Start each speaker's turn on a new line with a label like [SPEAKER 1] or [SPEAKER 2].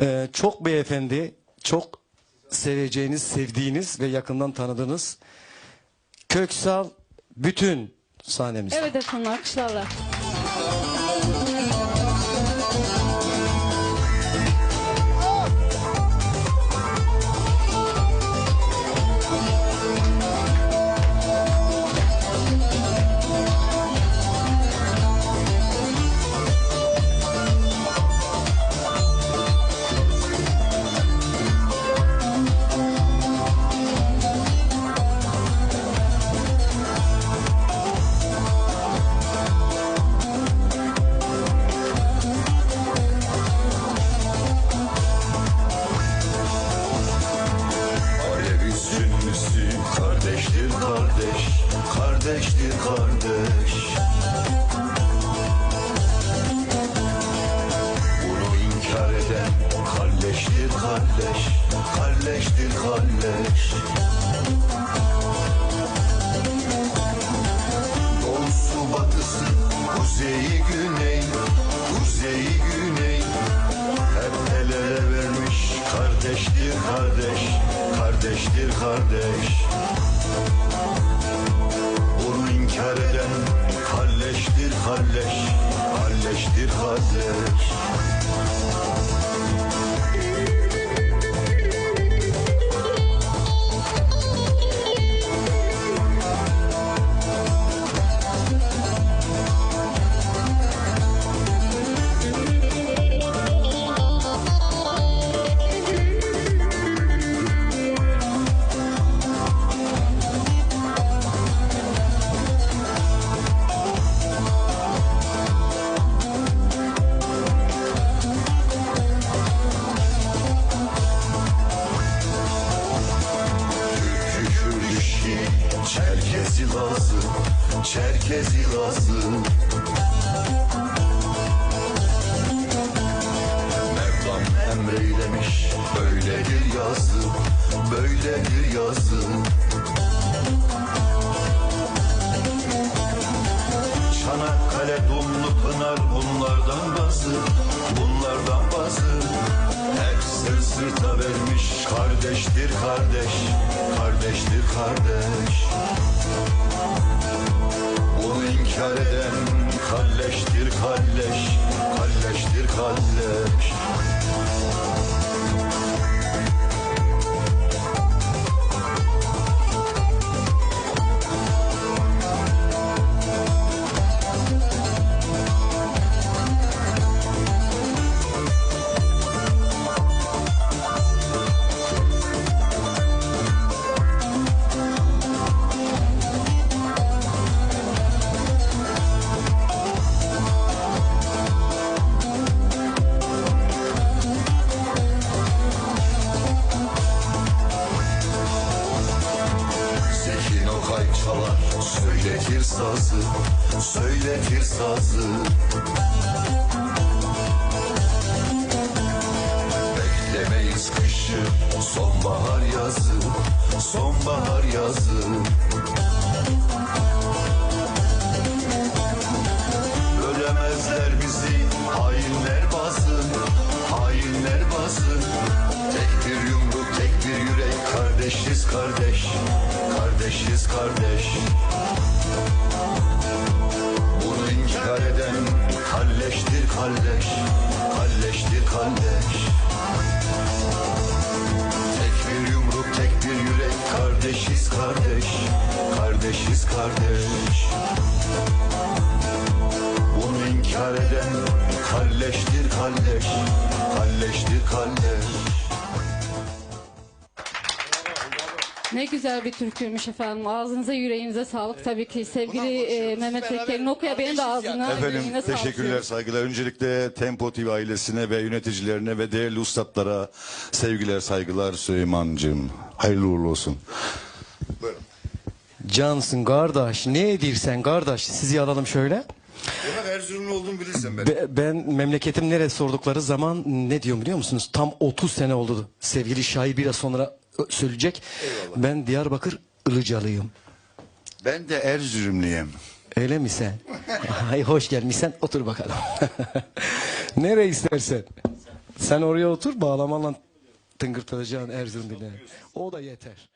[SPEAKER 1] Ee, çok beyefendi, çok seveceğiniz, sevdiğiniz ve yakından tanıdığınız Köksal bütün sahnemiz.
[SPEAKER 2] Evet efendim alkışlarla.
[SPEAKER 3] Kardeş Kardeştir kardeş. Bunu inkar eden kalleştir kalleş Kalleştir kalleş Doğusu batısı kuzeyi güney Kuzeyi güney. Hep el ele vermiş kardeştir kardeş Kardeştir kardeş Bunu inkar eden Çerkezi lazım Çerkezi lazım. Mevlam emreylemiş Böyledir yazım Böyledir yazım Çanakkale, Dumlu, Pınar bunlardan bazı Bunlardan bazı. Hep sır sırta vermiş Kardeştir kardeş Kardeştir kardeş. Bunu inkar eden Kalleştir kalleş Söyletir sazı Söyletir sazı. Beklemeyiz kışı Sonbahar yazı Sonbahar yazı. Bölemezler bizi Hainler bazı Hainler bazı. Tek bir yumruk tek bir yürek Kardeşiz kardeş Kardeşiz kardeş. Bunu inkar eden Kalleştir kalleş Kalleştir kalleş Tek bir yumruk tek bir yürek Kardeşiz kardeş Kardeşiz kardeş. Bunu inkar eden Kalleştir kalleş Kalleştir kalleş
[SPEAKER 2] Ne güzel bir türküymüş efendim. Ağzınıza yüreğinize sağlık tabii ki. Sevgili e, Mehmet Bekir'in okuya benim de ağzına
[SPEAKER 4] Efendim
[SPEAKER 2] yüreğine sağlık
[SPEAKER 4] teşekkürler
[SPEAKER 2] diyorum.
[SPEAKER 4] saygılar. Öncelikle Tempo TV ailesine ve yöneticilerine ve değerli ustalara sevgiler saygılar Süleyman'cığım. Hayırlı uğurlu olsun.
[SPEAKER 1] Cansın kardeş, ne edirsen kardeş. Sizi alalım şöyle.
[SPEAKER 4] Ben Erzurumlu olduğumu bilirsen ben.
[SPEAKER 1] Be- ben memleketim neresi sordukları zaman ne diyorum biliyor musunuz? Tam 30 sene oldu. Sevgili şair biraz sonra söyleyecek. Ben Diyarbakır Ilıcalıyım.
[SPEAKER 4] Ben de Erzurumluyum.
[SPEAKER 1] Öyle mi sen? Ay hoş gelmişsen otur bakalım. Nereye istersen. Sen oraya otur bağlamanla tıngırtılacaksın Erzurum bile. O da yeter.